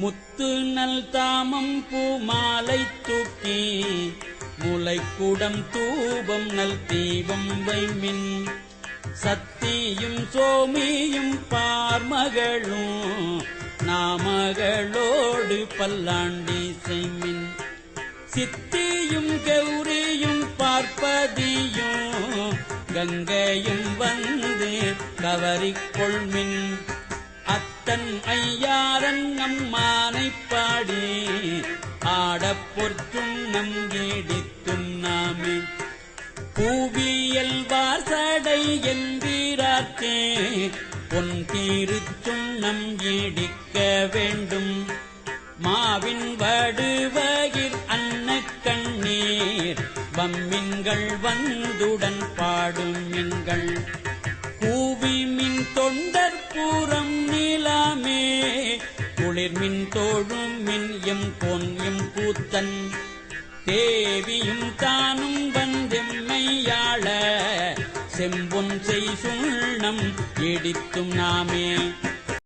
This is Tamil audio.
முத்து நல் தாமம் பூ மாலை தூக்கி முளைக்குடம் தூபம் நல் தீபம் வைமின். சத்தியும் சோமியும் பார்மகளும் நாமகளோடு பல்லாண்டி செய்மின். சித்தியும் கௌரியும் பார்ப்பதியும் கங்கையும் வந்து கவரிக்கொள்மின் அத்தன் ஐயாரன் அம்மானை பாடி ஆடப்பொற்றும் நம் நங்கீடித்தும் நாமே. பூவியல் வாசடை எந்திராக்கே பொன் தீருச்சுண்ணம் ஏடிக்க வேண்டும். மாவின் வடுவகிர் அன்ன கண்ணீர். வம்மின்கள் வந்துடன் பாடும் மின்கள். கூவி மின் தொண்டர் பூரம் நிலாமே குளிர் மின் தோழும் மின் எம் பொன் எம் கூத்தன் தேவியும் தானும் வந்தெம்மையாள. செம்பொன் செய் சுண்ணம் இடித்தும் நாமே.